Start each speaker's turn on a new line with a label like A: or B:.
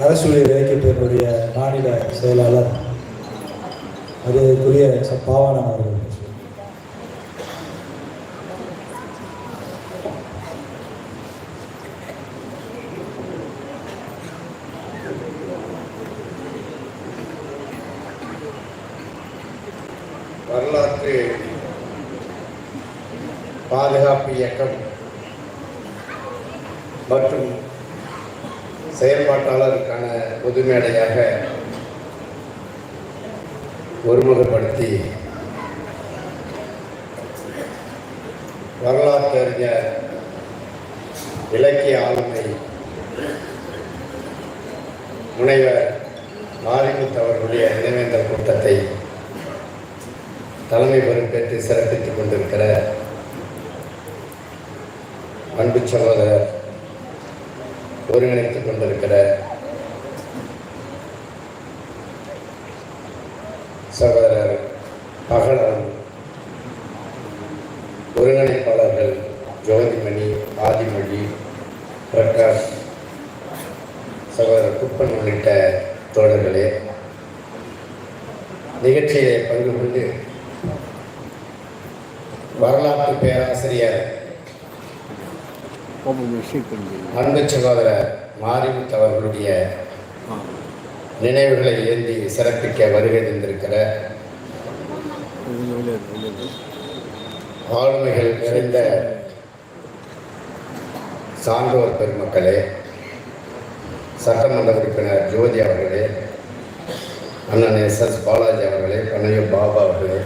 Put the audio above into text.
A: அரசு இலக்கியத்தினுடைய மாநில செயலாளர் மரியாதைக்குரிய ச- பாவாணன் அவர்கள்.
B: வரலாற்று பாதுகாப்பு இயக்கம் மற்றும் செயல்பாட்டாளருக்கான பொது மேடையாக ஒருமுகப்படுத்தி வரலாற்று அறிஞர் இலக்கிய ஆளுமை முனைவர் மாரிமுத்து அவர்களுடைய நினைவேந்தல் கூட்டத்தை தலைமை பொறுப்பேற்று சிறப்பித்துக் கொண்டிருக்கிற அன்பு சகோதரர் ஒருங்கிணைத்துக் கொண்டிருக்கிற சகோதரர் பகலன் ஒருங்கிணைப்பாளர்கள் ஜோதிமணி ஆதிமொழி பிரகாஷ் சகோதரர் குப்பன் உள்ளிட்ட தோழர்களே நிகழ்ச்சியிலே பங்கு கொண்டு வரலாற்று பேராசிரியர் அன்பு சகோதரர் மாரிமுத்து அவர்களுடைய நினைவுகளை ஏந்தி சிறப்பிக்க வருகை தந்திருக்கிற ஆளுமைகள் நிறைந்த சான்றோர் பெருமக்களே சட்டமன்ற உறுப்பினர் ஜோதி அவர்களே அண்ணன் எஸ் எஸ் பாலாஜி அவர்களே கனைய பாபா அவர்களே